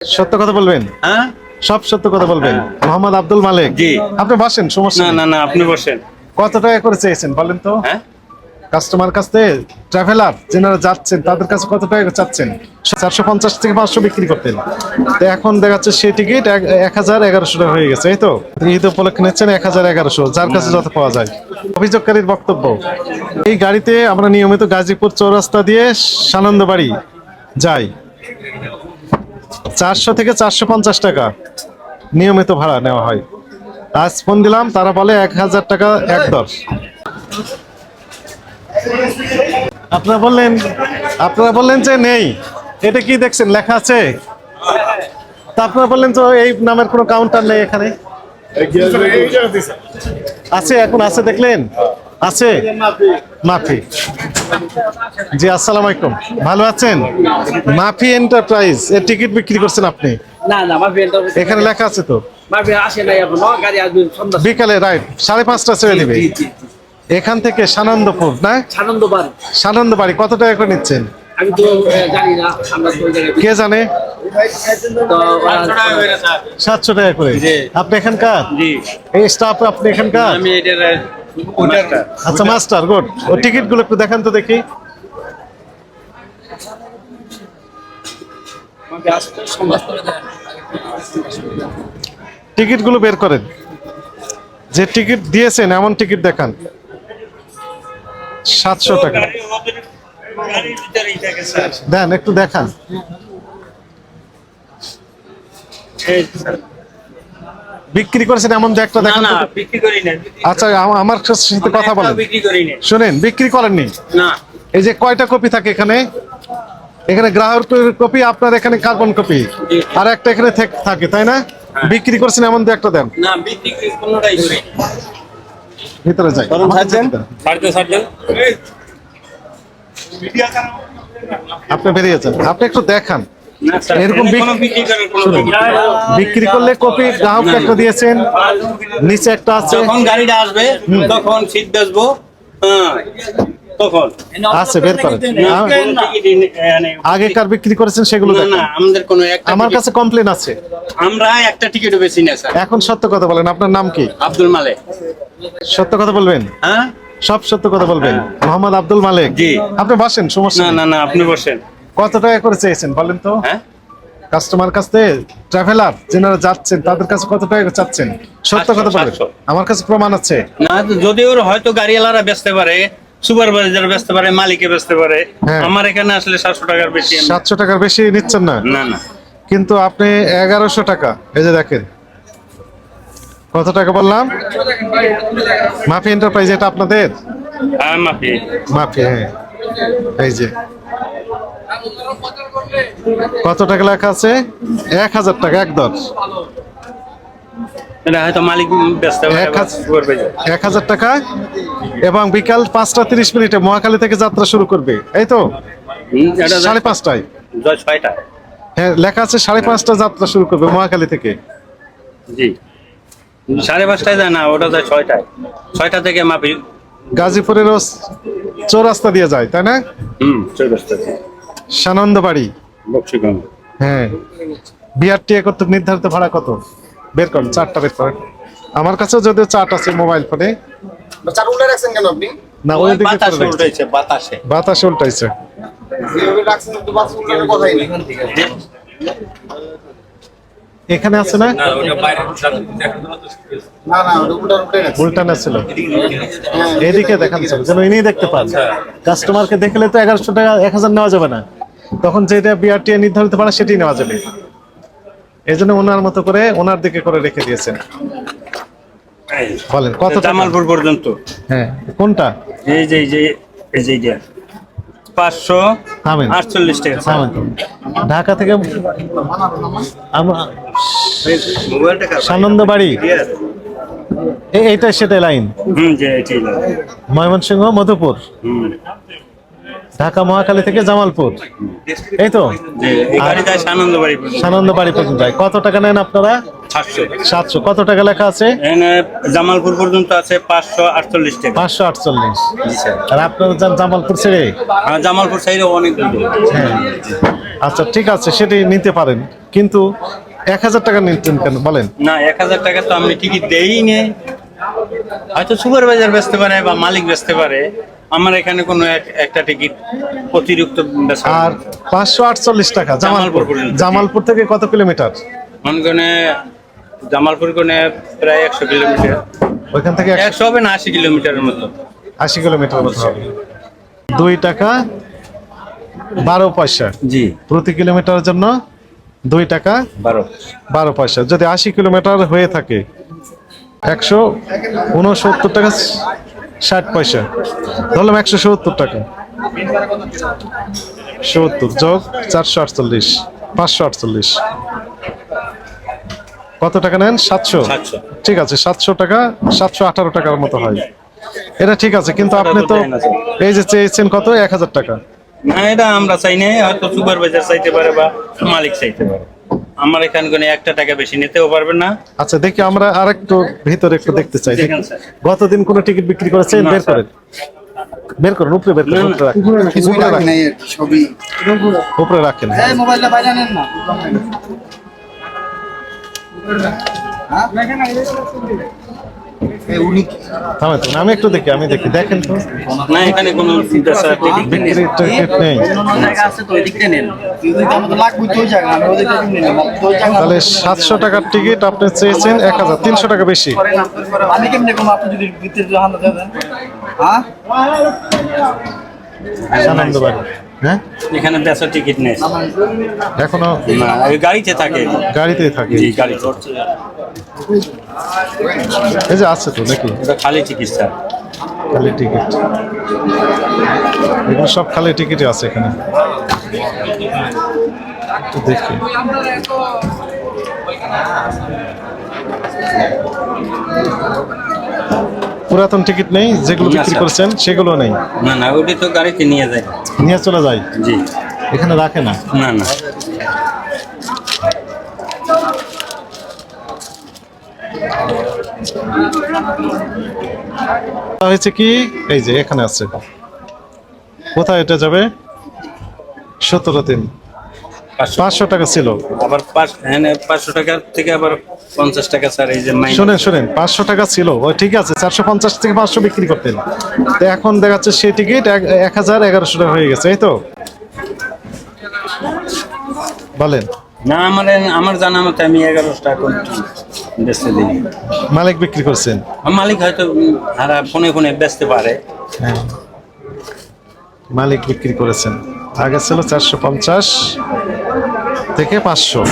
সত্য কথা বলবেন? হ্যাঁ? সব সত্য কথা বলবেন। মোহাম্মদ আব্দুল মালিক। জি। আপনি বসেন সমস্যা না না না আপনি বসেন। কত টাকা করে চেয়েছেন বলেন তো? হ্যাঁ? কাস্টমার কাছ থেকে ট্রাভেলার যেনারা যাচ্ছেন তাদের কাছে কত টাকা চাচ্ছেন? চারশো পঞ্চাশ থেকে পাঁচশো বিক্রি করতেন। তো এখন দেখা যাচ্ছে সেই টিকিট এক হাজার এগারোশো টাকা হয়ে গেছে এই তো? ঈদ উপলক্ষে নিচ্ছেন এক হাজার এগারোশো যার কাছে যত পাওয়া যায়। অভিযোগকারীর বক্তব্য এই গাড়িতে আমরা নিয়মিত গাজীপুর চৌরাস্তা দিয়ে সানন্দবাড়ি যাই। চারশো থেকে চারশো পঞ্চাশ টাকা নিয়মিত ভাড়া নেওয়া হয়। আজ ফোন দিলাম তারা বলে এক হাজার টাকা এক দশ। আপনারা বললেন আপনারা বললেন যে নেই এটা কি দেখছেন লেখা আছে? তা আপনারা বললেন তো এই নামের কোনো কাউন্টার নেই এখানে? আছে এখন আছে দেখলেন? আছে? মাফি। জি আসসালামু আলাইকুম। ভালো আছেন? মাফি এন্টারপ্রাইজ এর টিকিট বিক্রি করছেন আপনি? না না বিয়েটা এখানে লেখা আছে তো? বিয়ে আসে নাই এখনও গাড়ি আসবে সন্ধ্যা বিকালে রাইট সাড়ে পাঁচটা ছেড়ে দিবে। জি, জি, জি। এখান থেকে সানন্দপুর না? সানন্দ বার সানন্দ বাড়ি কত টাকা করে নিচ্ছেন? আমি তো জানি না আমরা তো কে জানে? সাতশো টাকা করে আপনি এখানকার? এই স্টাফ আপনি এখানকার? আমি এটার ওটার আচ্ছা মাস্টার গুড ও টিকিটগুলো একটু দেখান তো দেখি। আমার বিয়ে আসতে সন্ধ্যা টিকিটগুলো বের করেন। যে টিকিট দিয়েছেন এমন টিকিট দেখান। সাতশো টাকা। দেন একটু দেখান। বিক্রি করেছেন এমন যে একটা দেখান না তো। বিক্রি করি না আচ্ছা আমার সাথে কথা বলেন। বিক্রি করি না শুনেন বিক্রি করেননি? এই যে কয়টা কপি থাকে এখানে? এখানে গ্রাহকের কপি আপনার এখানে কার্বন কপি। আর একটা এখানে থাকে তাই না? বিক্রি করছেন এমন দু একটা দেন। না বিক্রি করি করি না। ভিতরে যাই। আপনি বেরিয়ে যান। আপনি একটু দেখান। এরকম বিক্রি করলে কপি গ্রাহককে একটা দিয়েছেন নিচে একটা আছে। যখন গাড়িটা আসবে তখন বেচবো। হ্যাঁ তখন। বের করেন। আগেকার বিক্রি করেছেন সেগুলো না আমাদের কোনো আমার কাছে কমপ্লেন আছে। আমরা একটা টিকিটও বেশি না স্যার। এখন সত্য কথা বলেন আপনার নাম কি? আব্দুল মালেক। সত্য কথা বলবেন? হ্যাঁ? সব সত্য কথা বলবেন। মোহাম্মদ আব্দুল মালিক। জি। আপনি বসেন সমস্যা না না না আপনি বসেন। কত টাকা করে চেয়েছেন বলেন তো? হ্যাঁ? কাস্টমার কাছ থেকে ট্রাভেলার যেনারা যাচ্ছেন তাদের কাছে কত টাকা চাচ্ছেন? সত্য কথা বলেন। আমার কাছে প্রমাণ আছে। না যদি ওর হয়তো গাড়িওয়ালারা বেচতে পারে সুপারভাইজার বেচতে পারে মালিকে বেচতে পারে হ্যাঁ। আমার এখানে আসলে সাতশো টাকার বেশি সাতশো টাকার বেশি নিচ্ছেন না? না না। কিন্তু আপনি এগারোশো টাকা এই যে দেখেন। কত টাকা বললাম? মাফি এন্টারপ্রাইজ এটা আপনাদের? হ্যাঁ মাফি। মাফি হ্যাঁ। এই যে। কত টাকা লেখা আছে? এক হাজার টাকা এক দশ। এটা হয়তো মালিক বেচতে পারে এক হাজার- সুপারভাইজার এক হাজার টাকা। এবং বিকাল পাঁচটা তিরিশ মিনিটে থেকে যাত্রা শুরু করবে। এই তো? সাড়ে পাঁচটায়। হ্যাঁ লেখা আছে সাড়ে পাঁচটা যাত্রা শুরু করবে থেকে। জি। সাড়ে পাঁচটায় যায় না ওটা যায় ছয়টায়। ছয়টা থেকে মাফি গাজীপুরেরও চৌরাস্তা দিয়ে যায় তাই না? হুম চৌরাস্তা সানন্দ বাড়ি হ্যাঁ। বিআরটি কত নির্ধারিত ভাড়া কত? বের করেন চারটা বের করেন আমার কাছে যদিও চার্ট আছে মোবাইল ফোনে। চার উল্টে রাখছেন কেন আপনি? না ওই দিকে বাতাসে উল্টাইছে বাতাসে। বাতাসে উল্টাইছে। যেভাবে রাখছেন তো বাস উল্টানোর কথাই নেই। এখানে আছে না? উল্টানো ছিল। এদিকে দেখান ছিল যেন ইনি দেখতে পান। কাস্টমারকে দেখলে তো এগারোশো টাকা এক হাজার নেওয়া যাবে না। তখন যেটা বিআরটি নির্ধারিত ভাড়া সেটাই নেওয়া যাবে। এই জন্য ওনার মতো করে ওনার দিকে করে রেখে দিয়েছেন। বলেন কত জামালপুর পর্যন্ত। হ্যাঁ কোনটা? এই যে এই যে এই যে এইটা পাঁচশো থামেন। আটচল্লিশ টাকা। ঢাকা থেকে সানন্দ বাড়ি। লাইন। ময়মনসিংহ মধুপুর। ঢাকা মহাখালী থেকে জামালপুর। এই তো? যে এই গাড়ি যায় সানন্দ বাড়ি পর্যন্ত। যায়। কত টাকা নেন আপনারা? সাতশো। কত টাকা লেখা আছে? জামালপুর পর্যন্ত আছে পাঁচশো আটচল্লিশ টাকা। পাঁচশো আটচল্লিশ। আর আপনার জামালপুর ছেড়ে? জামালপুর সাইডে অনেক হ্যাঁ। আচ্ছা ঠিক আছে সেটি নিতে পারেন। কিন্তু এক হাজার টাকা নিতেন কেন? বলেন। না এক হাজার টাকা তো আমি টিকিট দেই নে হয়তো সুপারভাইজার বেচতে পারে বা মালিক বেচতে পারে আমার এখানে কোনো এক- একটা টিকিট অতিরিক্ত আর পাঁচশো আটচল্লিশ টাকা জামালপুর জামালপুর। জামালপুর থেকে কত কিলোমিটার? মনে জামালপুর কোনে প্রায় একশো কিলোমিটার। ওইখান থেকে একশো একশো হবে না আশি কিলোমিটারের মতো। আশি কিলোমিটার মতো হবে। দুই টাকা বারো পয়সা। জি। প্রতি কিলোমিটারের জন্য দুই টাকা বারো। বারো পয়সা। যদি আশি কিলোমিটার হয়ে থাকে একশো উনসত্তর টাকা ষাট পয়সা। ধরলাম একশো সত্তর টাকা। সত্তর যোগ চারশো আটচল্লিশ পাঁচশো আটচল্লিশ। কত টাকা নেন? সাতশো? ঠিক আছে সাতশো টাকা সাতশো আঠারো টাকার মতো হয়। এটা ঠিক আছে কিন্তু আপনি তো এই যে চেয়েছেন কত? এক হাজার টাকা। না এটা আমরা চাই না হয়তো সুপারভাইজার চাইতে পারে বা মালিক চাইতে পারে। আমার এখান কোনো একটা টাকা বেশি নিতেও পারবেন না। আচ্ছা দেখি আমরা আরেকটু ভিতরে একটু দেখতে চাই। গতদিন কোনো টিকিট বিক্রি করেছেন বের। করেন? বের করুন উপরে বের করুন উপরে রাখেন। উপরে রাখি রাখেন। রাখেন মোবাইলটা বাইরে নেন না। উনি তো, আমি একটু দেখি আমি দেখি দেখেন তো। না এখানে কোনো টিকিট নেই। তাহলে সাতশো টাকার টিকিট আপনি চেয়েছেন এক হাজার তিনশো টাকা বেশি। আমি কেমনে কম আপনি যদি ভিতরে হ্যাঁ? আনন্দ বাড়ি। হ্যাঁ? এখানে বেচার টিকিট নেই। এখনও? না গাড়িতে থাকে। গাড়িতেই থাকে। জি গাড়িতে। এই যে আছে তো দেখি। এটা খালি টিকিট স্যার। খালি টিকিট। এগুলো সব খালি টিকিটই আছে এখানে। দেখি। পুরাতন টিকিট নেই যেগুলো বিক্রি। করেছেন সেগুলো নেই। না না ওটি তো গাড়িতে নিয়ে যায়। নিয়ে চলে যায়? জি। এখানে রাখে না? না না। হয়েছে কি? এই যে এখানে আছে। কোথায় এটা যাবে? সতেরো দিন পাঁচশো টাকা। ছিল। আবার পাঁচ হ্যাঁ পাঁচশো টাকা থেকে আবার পঞ্চাশ টাকা স্যার এই যে শোনেন শোনেন পাঁচশো টাকা ছিল। ও ঠিক আছে চারশো পঞ্চাশ থেকে পাঁচশো বিক্রি করতেন। তো এখন দেখা যাচ্ছে সেই টিকিট এক হাজার এগারোশো টাকা হয়ে গেছে এই তো? বলেন। না আমার আমার জানা মতে আমি এগারোশো টাকা বেচতে দিই। মালিক বিক্রি করছেন? মালিক হয়তো হারা ফোনে ফোনে বেচতে পারে। হ্যাঁ। মালিক বিক্রি করেছেন। আগে ছিল চারশো পঞ্চাশ থেকে পাঁচশো।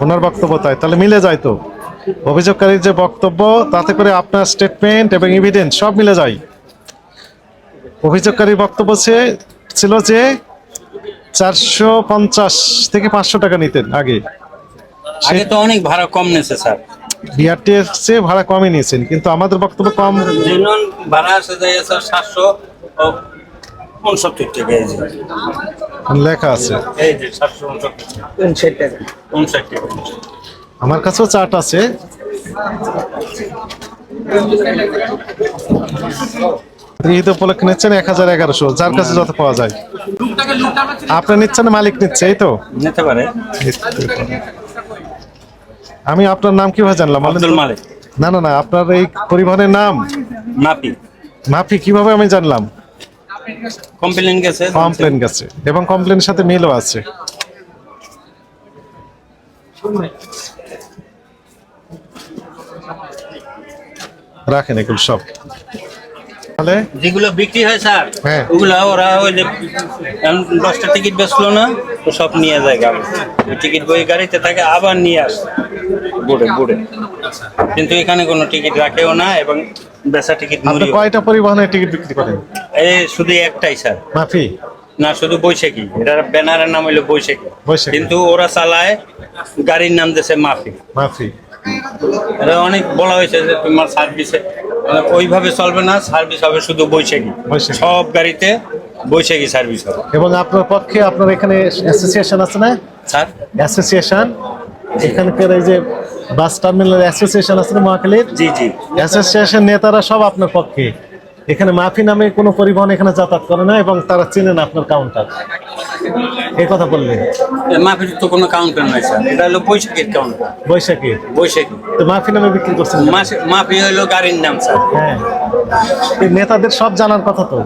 ওনার বক্তব্য তাই। তাহলে মিলে যায় তো। অভিযোগকারীর যে বক্তব্য তাতে করে আপনার স্টেটমেন্ট এবং এভিডেন্স সব মিলে যায়। অভিযোগকারীর বক্তব্য সে- ছিল যে চারশো পঞ্চাশ থেকে পাঁচশো টাকা নিতেন আগে। আগে তো অনেক ভাড়া কম স্যার। চেয়ে ভাড়া কমই নিয়েছেন কিন্তু আমাদের বক্তব্য কম। ভাড়া আসে যায় স্যার সাতশো ও উনসত্তর টাকা এই যে লেখা আছে। এই যে সাতশো উনসত্তর টাকা উনষাট টাকা আমার কাছেও চার্ট আছে। ঈদ উপলক্ষে নিচ্ছেন এক হাজার এগারোশো যার কাছে যত পাওয়া যায়। আপনি নিচ্ছেন মালিক নিচ্ছে এই তো? নিতে পারে। আমি আপনার নাম কীভাবে জানলাম? আব্দুল মালিক। না না না আপনার এই পরিবহনের নাম? মাপি মাফি কীভাবে আমি জানলাম? কমপ্লেন গেছে। কমপ্লেন গেছে। এবং কমপ্লেনের সাথে মিলও আছে। রাখেন এগুলো সব। তাহলে? যেগুলো বিক্রি হয় স্যার হ্যাঁ। ওগুলো ওরা ওই যে দশটা টিকিট বেচলো না তো সব নিয়ে যায় গাড়ি। টিকিট বই গাড়িতে থাকে আবার নিয়ে আসে। বুড়ে বুড়ে। কিন্তু এখানে কোনো টিকিট রাখেও না এবং বেচা টিকিট কয়টা পরিবহনের টিকিট বিক্রি করেন? এই শুধু একটাই স্যার। মাফি? না শুধু বৈশাখী। এটার ব্যানারের নাম হইল বৈশাখী। কিন্তু ওরা চালায় গাড়ির নাম দিয়েছে মাফি। মাফি। এটা অনেক বলা হয়েছে যে তোমার সার্ভিসে ওইভাবে চলবে না সার্ভিস হবে শুধু বৈশাখী। সব গাড়িতে বৈশাখী সার্ভিস হবে। এবং আপনার পক্ষে আপনার এখানে অ্যাসোসিয়েশন আছে না? স্যার? অ্যাসোসিয়েশন? এখানকার এই যে বাস টার্মিনাল অ্যাসোসিয়েশন আছে না মহাখালীর? জি জি। অ্যাসোসিয়েশন নেতারা সব আপনার পক্ষে। এখানে মাফি নামে কোনো পরিবহন এখানে যাতায়াত করে না এবং তারা চেনেন আপনার কাউন্টার এই কথা বললেন মাফির তো কোনো কাউন্টার নাই স্যার। এটা হলো বৈশাখীর কাউন্টার বৈশাখী? বৈশাখী। তো মাফি নামে বিক্রি করছেন মাফি হলো গাড়ির নাম স্যার। হ্যাঁ। নেতাদের সব জানার কথা তো।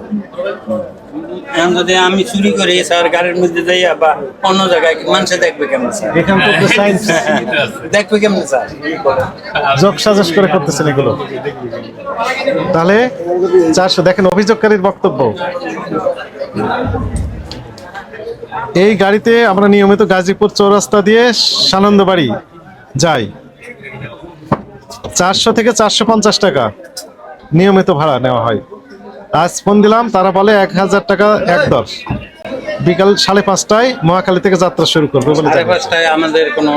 এখন যদি আমি চুরি করি স্যার গাড়ির মধ্যে যাই বা অন্য জায়গায় মানুষে দেখবে কেমন স্যার? এখান থেকে সাইন্স দেখবে কেমন স্যার? যোগ সাজস করে করতেছেন এগুলো। তাহলে চারশো দেখেন অভিযোগকারীর বক্তব্য। এই গাড়িতে আমরা নিয়মিত গাজীপুর চৌরাস্তা দিয়ে সানন্দবাড়ি যাই। চারশো থেকে চারশো পঞ্চাশ টাকা নিয়মিত ভাড়া নেওয়া হয়। আজ ফোন দিলাম তারা বলে এক হাজার টাকা এক দশ। বিকাল সাড়ে পাঁচটায় মহাখালী থেকে যাত্রা শুরু করবে বলে সাড়ে আমাদের কোনো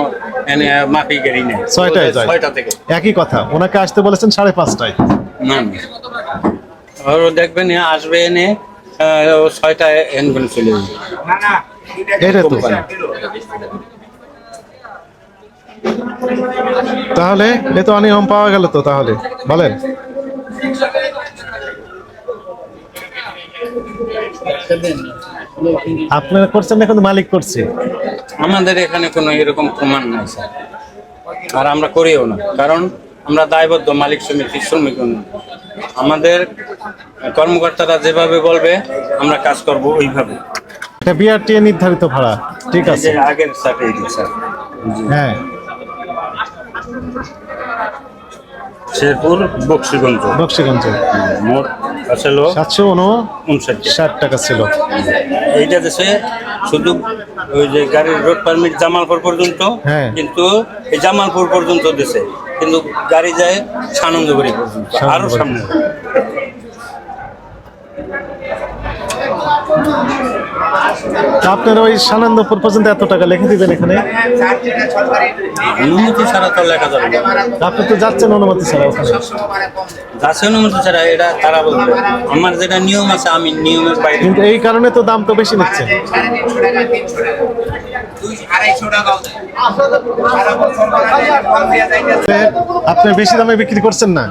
এনে গাড়ি নেই। ছয়টায় যায়। ছয়টা থেকে। একই কথা ওনাকে আসতে বলেছেন সাড়ে পাঁচটায়। না দেখবেন আসবে এনে আহ, ও ছয়টায় এন করে চলে যাবে। এটা তো। তাহলে এ তো অনিয়ম পাওয়া গেল তো তাহলে। বলেন। আপনারা করছেন এখন মালিক করছে? আমাদের এখানে কোনো এরকম প্রমাণ নাই স্যার। আর আমরা করিও না। কারণ আমরা দায়বদ্ধ মালিক সমিতি শ্রমিক আমাদের কর্মকর্তারা যেভাবে বলবে আমরা কাজ করব ওইভাবে। এটা বিআরটি নির্ধারিত ভাড়া ঠিক আছে। আগের সাথে স্যার। হ্যাঁ। শেরপুর বক্সিগঞ্জ। বক্সিগঞ্জ। মোট আসলে সাতশো উনষাট ষাট টাকা ছিল। এইটা দেশে শুধু ওই যে গাড়ির রোড পারমিট জামালপুর পর্যন্ত হ্যাঁ। কিন্তু কিন্তু এই জামালপুর পর্যন্ত দেশে। কিন্তু গাড়ি যায় সানন্দবাড়ি পর্যন্ত আরও সামনে। আপনার ওই সানন্দপুর পর্যন্ত এত টাকা লিখে দিবেন এখানে? অনুমতি ছাড়া তো লেখা যাবে। আপনি তো যাচ্ছেন অনুমতি ছাড়া ওখানে। যাচ্ছে অনুমতি ছাড়া এটা তারা বলবে। আমার যেটা নিয়ম আছে আমি নিয়মের বাইরে কিন্তু এই কারণে তো দাম তো বেশি নিচ্ছে। আপনি বেশি দামে বিক্রি করছেন না?